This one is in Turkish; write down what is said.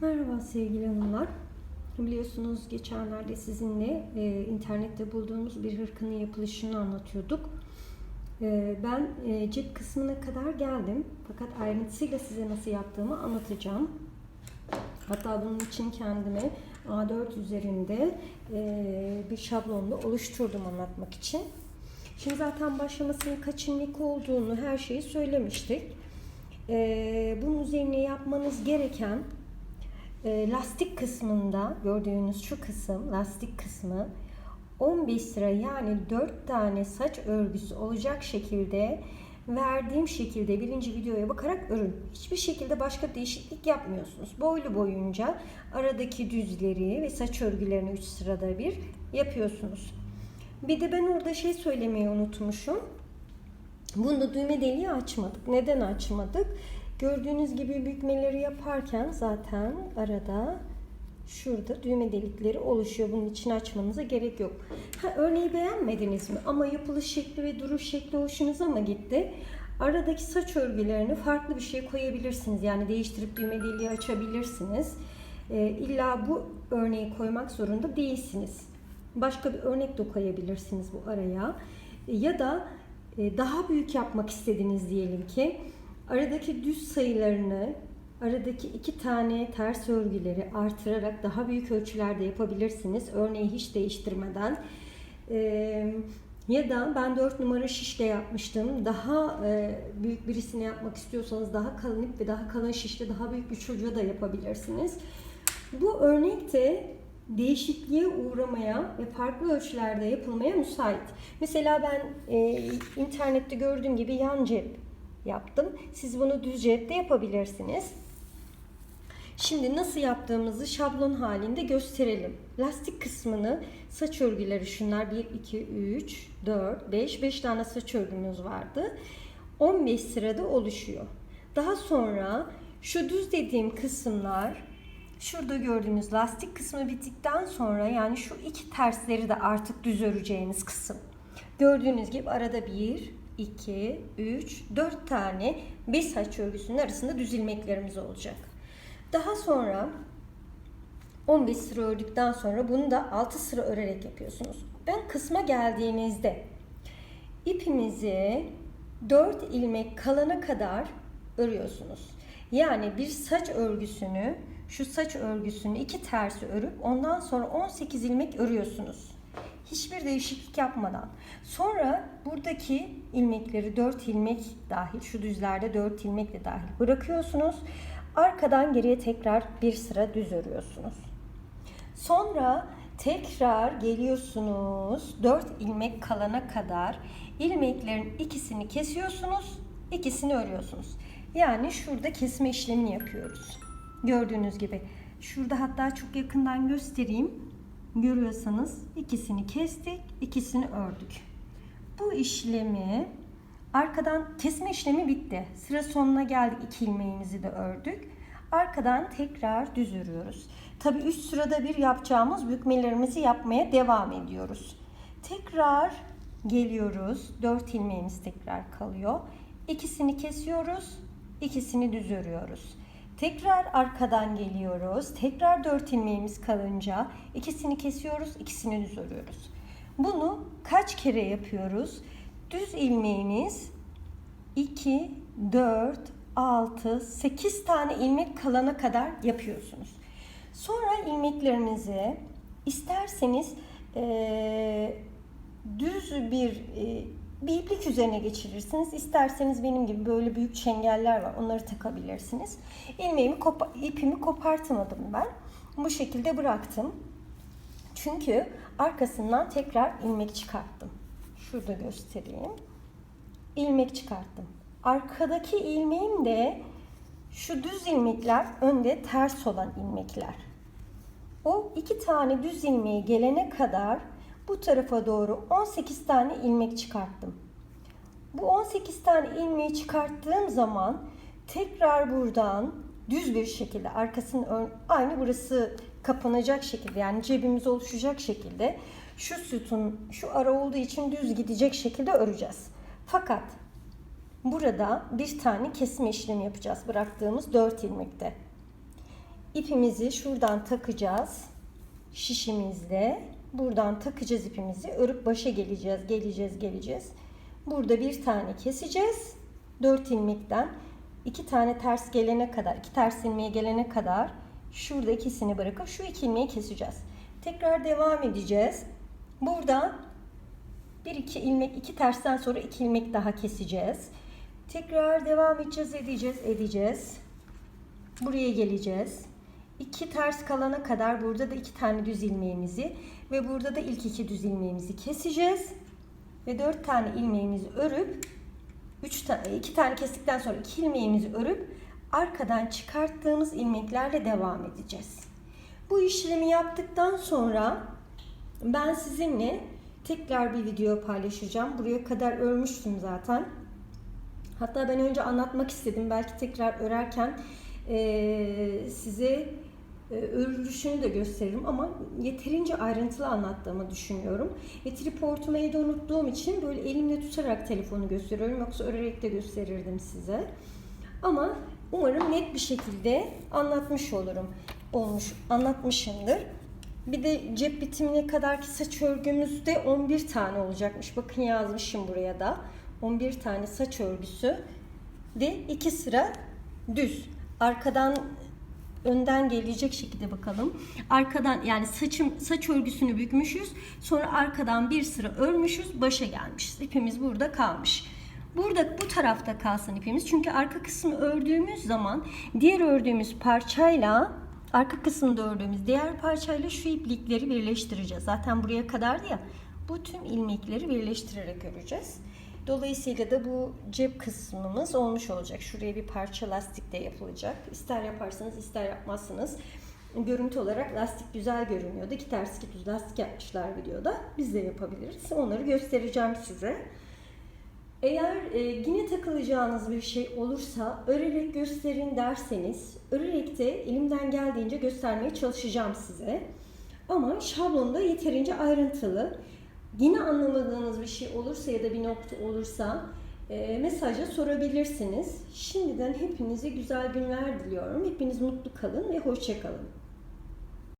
Merhaba sevgili hanımlar. Biliyorsunuz geçenlerde sizinle e, internette bulduğumuz bir hırkanın yapılışını anlatıyorduk. E, ben e, cep kısmına kadar geldim. Fakat ayrıntısıyla size nasıl yaptığımı anlatacağım. Hatta bunun için kendime A4 üzerinde e, bir şablonda oluşturdum anlatmak için. Şimdi zaten başlamasının kaç ilmek olduğunu her şeyi söylemiştik. E, bunun üzerine yapmanız gereken e, lastik kısmında gördüğünüz şu kısım lastik kısmı 15 sıra yani 4 tane saç örgüsü olacak şekilde verdiğim şekilde birinci videoya bakarak örün. Hiçbir şekilde başka değişiklik yapmıyorsunuz. Boylu boyunca aradaki düzleri ve saç örgülerini 3 sırada bir yapıyorsunuz. Bir de ben orada şey söylemeyi unutmuşum. Bunda düğme deliği açmadık. Neden açmadık? Gördüğünüz gibi bükmeleri yaparken zaten arada şurada düğme delikleri oluşuyor. Bunun için açmanıza gerek yok. Ha, örneği beğenmediniz mi? Ama yapılış şekli ve duruş şekli hoşunuza mı gitti? Aradaki saç örgülerini farklı bir şey koyabilirsiniz. Yani değiştirip düğme deliği açabilirsiniz. Ee, illa bu örneği koymak zorunda değilsiniz. Başka bir örnek de koyabilirsiniz bu araya. Ya da e, daha büyük yapmak istediniz diyelim ki aradaki düz sayılarını aradaki iki tane ters örgüleri artırarak daha büyük ölçülerde yapabilirsiniz. Örneği hiç değiştirmeden. Ee, ya da ben 4 numara şişle yapmıştım. Daha e, büyük birisini yapmak istiyorsanız daha kalın ip ve daha kalın şişle daha büyük bir çocuğa da yapabilirsiniz. Bu örnekte değişikliğe uğramaya ve farklı ölçülerde yapılmaya müsait. Mesela ben e, internette gördüğüm gibi yan cep yaptım. Siz bunu düz cepte yapabilirsiniz. Şimdi nasıl yaptığımızı şablon halinde gösterelim. Lastik kısmını saç örgüleri şunlar 1, 2, 3, 4, 5. 5 tane saç örgümüz vardı. 15 sırada oluşuyor. Daha sonra şu düz dediğim kısımlar şurada gördüğünüz lastik kısmı bittikten sonra yani şu iki tersleri de artık düz öreceğiniz kısım. Gördüğünüz gibi arada 1, 2, 3, 4 tane 5 saç örgüsünün arasında düz ilmeklerimiz olacak. Daha sonra 15 sıra ördükten sonra bunu da 6 sıra örerek yapıyorsunuz. Ben kısma geldiğinizde ipimizi 4 ilmek kalana kadar örüyorsunuz. Yani bir saç örgüsünü şu saç örgüsünü iki tersi örüp ondan sonra 18 ilmek örüyorsunuz. Hiçbir değişiklik yapmadan. Sonra buradaki ilmekleri 4 ilmek dahil, şu düzlerde 4 ilmek de dahil bırakıyorsunuz. Arkadan geriye tekrar bir sıra düz örüyorsunuz. Sonra tekrar geliyorsunuz 4 ilmek kalana kadar ilmeklerin ikisini kesiyorsunuz, ikisini örüyorsunuz. Yani şurada kesme işlemini yapıyoruz. Gördüğünüz gibi. Şurada hatta çok yakından göstereyim. Görüyorsanız ikisini kestik, ikisini ördük. Bu işlemi arkadan kesme işlemi bitti. Sıra sonuna geldik. iki ilmeğimizi de ördük. Arkadan tekrar düz örüyoruz. Tabi üst sırada bir yapacağımız bükmelerimizi yapmaya devam ediyoruz. Tekrar geliyoruz. 4 ilmeğimiz tekrar kalıyor. İkisini kesiyoruz. ikisini düz örüyoruz. Tekrar arkadan geliyoruz. Tekrar 4 ilmeğimiz kalınca ikisini kesiyoruz, ikisini düz örüyoruz. Bunu kaç kere yapıyoruz? Düz ilmeğimiz 2, 4, 6, 8 tane ilmek kalana kadar yapıyorsunuz. Sonra ilmeklerimizi isterseniz e, düz bir e, bir iplik üzerine geçirirsiniz. İsterseniz benim gibi böyle büyük çengeller var. Onları takabilirsiniz. İlmeğimi, kopa- ipimi kopartmadım ben. Bu şekilde bıraktım. Çünkü arkasından tekrar ilmek çıkarttım. Şurada göstereyim. İlmek çıkarttım. Arkadaki ilmeğim de şu düz ilmekler önde ters olan ilmekler. O iki tane düz ilmeği gelene kadar bu tarafa doğru 18 tane ilmek çıkarttım. Bu 18 tane ilmeği çıkarttığım zaman tekrar buradan düz bir şekilde arkasının aynı burası kapanacak şekilde yani cebimiz oluşacak şekilde şu sütun şu ara olduğu için düz gidecek şekilde öreceğiz. Fakat burada bir tane kesme işlemi yapacağız bıraktığımız 4 ilmekte. ipimizi şuradan takacağız. Şişimizle. Buradan takacağız ipimizi. Örüp başa geleceğiz, geleceğiz, geleceğiz. Burada bir tane keseceğiz. 4 ilmekten iki tane ters gelene kadar, iki ters ilmeğe gelene kadar şurada ikisini bırakıp şu iki ilmeği keseceğiz. Tekrar devam edeceğiz. Burada bir iki ilmek, iki tersten sonra iki ilmek daha keseceğiz. Tekrar devam edeceğiz, edeceğiz, edeceğiz. Buraya geleceğiz. İki ters kalana kadar burada da iki tane düz ilmeğimizi ve burada da ilk iki düz ilmeğimizi keseceğiz. Ve dört tane ilmeğimizi örüp üç tane, iki tane kestikten sonra iki ilmeğimizi örüp arkadan çıkarttığımız ilmeklerle devam edeceğiz. Bu işlemi yaptıktan sonra ben sizinle tekrar bir video paylaşacağım. Buraya kadar örmüştüm zaten. Hatta ben önce anlatmak istedim. Belki tekrar örerken eee, size e, örülüşünü de gösteririm ama yeterince ayrıntılı anlattığımı düşünüyorum. Ve triportumu evde unuttuğum için böyle elimle tutarak telefonu gösteriyorum. Yoksa örerek de gösterirdim size. Ama umarım net bir şekilde anlatmış olurum. Olmuş, anlatmışımdır. Bir de cep bitimine kadarki saç örgümüzde 11 tane olacakmış. Bakın yazmışım buraya da. 11 tane saç örgüsü de iki sıra düz. Arkadan önden gelecek şekilde bakalım. Arkadan yani saçım saç örgüsünü bükmüşüz. Sonra arkadan bir sıra örmüşüz. Başa gelmişiz. İpimiz burada kalmış. Burada bu tarafta kalsın ipimiz. Çünkü arka kısmı ördüğümüz zaman diğer ördüğümüz parçayla arka kısmında ördüğümüz diğer parçayla şu iplikleri birleştireceğiz. Zaten buraya kadardı ya. Bu tüm ilmekleri birleştirerek öreceğiz. Dolayısıyla da bu cep kısmımız olmuş olacak. Şuraya bir parça lastik de yapılacak. İster yaparsanız ister yapmazsınız. Görüntü olarak lastik güzel görünüyordu. İki ters iki düz lastik yapmışlar videoda. Biz de yapabiliriz. Onları göstereceğim size. Eğer e, yine takılacağınız bir şey olursa örerek gösterin derseniz örerek de elimden geldiğince göstermeye çalışacağım size. Ama şablonda yeterince ayrıntılı. Yine anlamadığınız bir şey olursa ya da bir nokta olursa e, mesaja sorabilirsiniz. Şimdiden hepinize güzel günler diliyorum. Hepiniz mutlu kalın ve hoşça kalın.